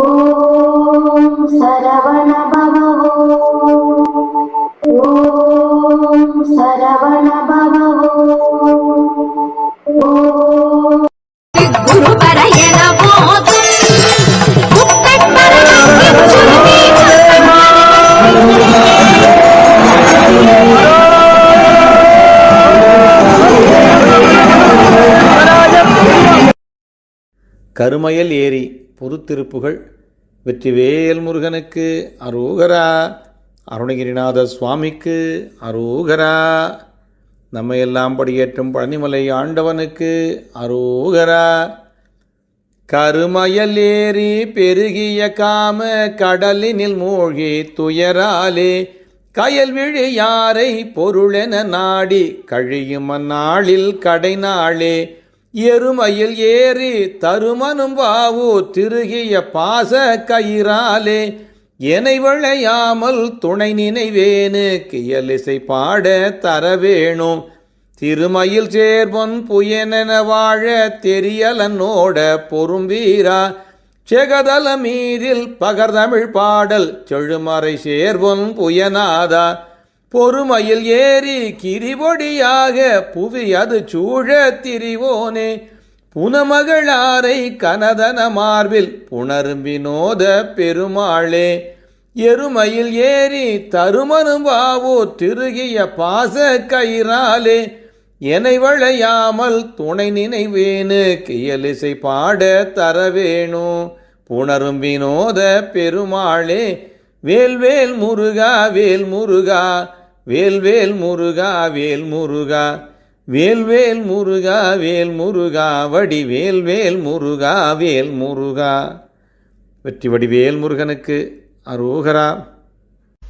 ஓம் சரவண பவோ ஓம் சரவண பவோ கருமயல் ஏரி பொதுத்திருப்புகள் வெற்றிவேல் முருகனுக்கு அரோகரா. அருணகிரிநாத சுவாமிக்கு அரோகரா. நம்மையெல்லாம் படியேற்றும் பழனிமலை ஆண்டவனுக்கு அரோகரா. கருமயல் ஏரி பெருகிய காம கடலினில் மூழ்கி துயராலே கயல் விழி யாரை பொருளென நாடி கழியும் அந்நாளில் கடை நாளே எருமையில் ஏறி தருமனும் வாவு திருகிய பாச கயிறாலே எனை விளையாமல் துணை நினைவேனு கியலிசை பாட தர வேணும் திருமயில் சேர்வன் புயனென வாழ தெரியலனோட பொறும்பீரா செகதல மீதில் பகர்தமிழ் பாடல் செழுமறை சேர்வன் புயனாதா பொறுமையில் ஏறி கிரிபொடியாக புவி அது சூழ திரிவோனே புனமகளாரை கனதன மார்பில் புணரும் வினோத பெருமாளே. எருமையில் ஏறி தருமனும் திருகிய பாச கயிறாலே. என்னை வளையாமல் துணை நினைவேனு கியலிசை பாட தரவேணு. புணரும் வினோத பெருமாளே வேல்வேல் முருகா வேல் முருகா வேல்வேல் முருகா வேல் முருகா. வேல்வேல் முருகா வேல் முருகா. வடி வேல்வேல் முருகா வேல் முருகா. வெற்றி வடிவேல் முருகனுக்கு அரோகரா.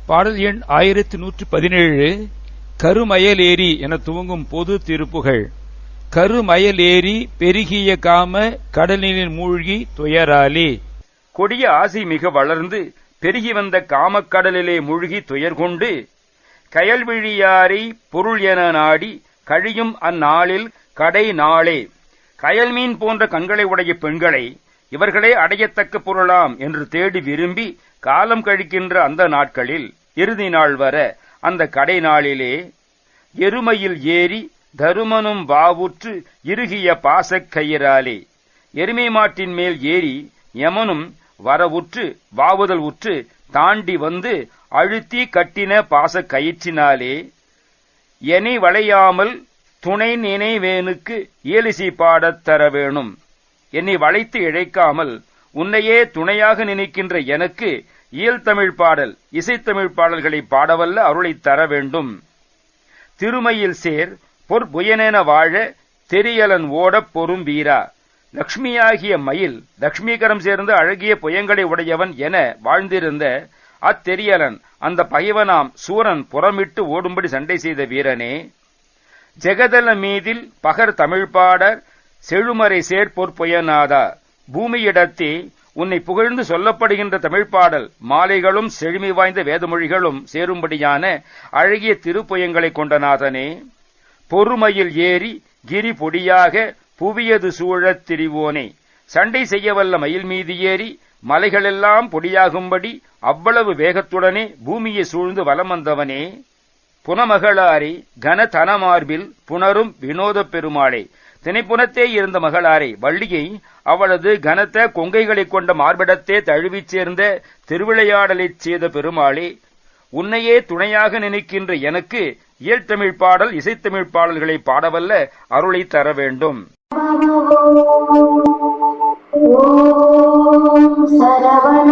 பாடல் எண் ஆயிரத்தி நூற்றி பதினேழு கருமயலேரி என துவங்கும் பொது திருப்புகள். கருமயலேரி பெருகிய காம கடலினில் மூழ்கி துயராலி. கொடிய ஆசை மிக வளர்ந்து பெருகி வந்த காமக்கடலிலே மூழ்கி துயர் கொண்டு கயல்விழியாரை பொருள் என நாடி கழியும் அந்நாளில் கடை நாளே. கயல்மீன் போன்ற கண்களை உடைய பெண்களை இவர்களே அடையத்தக்க பொருளாம் என்று தேடி விரும்பி காலம் கழிக்கின்ற அந்த நாட்களில் இறுதி நாள் வர அந்த கடை நாளிலே எருமையில் ஏறி தருமனும் வாவுற்று இறுகிய பாசக் கயிறாலே. எருமை மாட்டின் மேல் ஏறி யமனும் வரவுற்று வாவுதல் உற்று தாண்டி வந்து அழுத்தி கட்டின பாசக் கயிற்றினாலே எனை வளையாமல் துணை நினைவேனுக்கு இயலிசை பாடத் தர வேணும். என்னை வளைத்து இழைக்காமல் உன்னையே துணையாக நினைக்கின்ற எனக்கு இயல்தமிழ் பாடல் இசைத்தமிழ் பாடல்களை பாடவல்ல அருளைத் தர வேண்டும். திருமையில் சேர் பொற்புயனென வாழ தெரியலன் ஓடப் பொறும் வீரா. லக்ஷ்மியாகிய மயில் லக்ஷ்மீகரம் சேர்ந்த அழகிய புயங்களை உடையவன் என வாழ்ந்திருந்த அத்தெரியலன் அந்த பகைவனாம் சூரன் புறமிட்டு ஓடும்படி சண்டை செய்த வீரனே ஜெகதல மீதில் பகர் தமிழ்பாடர் செழுமறை சேர்ப்போர் புயநாதா பூமியிடத்தே உன்னை புகழ்ந்து சொல்லப்படுகின்ற தமிழ் பாடல் மாலைகளும் செழுமை வாய்ந்த வேதமொழிகளும் சேரும்படியான அழகிய திருப்புயங்களை கொண்ட நாதனே பொறுமையில் ஏறி கிரி பொடியாக புவியது சூழத் திரிவோனே சண்டை செய்யவல்ல மயில் மீது ஏறி மலைகளெல்லாம் பொடியாகும்படி அவ்வளவு வேகத்துடனே பூமியை சூழ்ந்து வலம் வந்தவனே. புனமகளாரே கனதனமார்பில் புணரும் வினோதப் பெருமாளே. திணைப்புனத்தே இருந்த மகளாரை வள்ளியை அவளது கனத்த கொங்கைகளைக் கொண்ட மார்பிடத்தே தழுவிச் சேர்ந்த திருவிளையாடலைச் செய்த பெருமாளே உன்னையே துணையாக நினைக்கின்ற எனக்கு இயல்தமிழ் பாடல் இசைத்தமிழ் பாடல்களை பாடவல்ல அருளை தர வேண்டும் Oh சரவண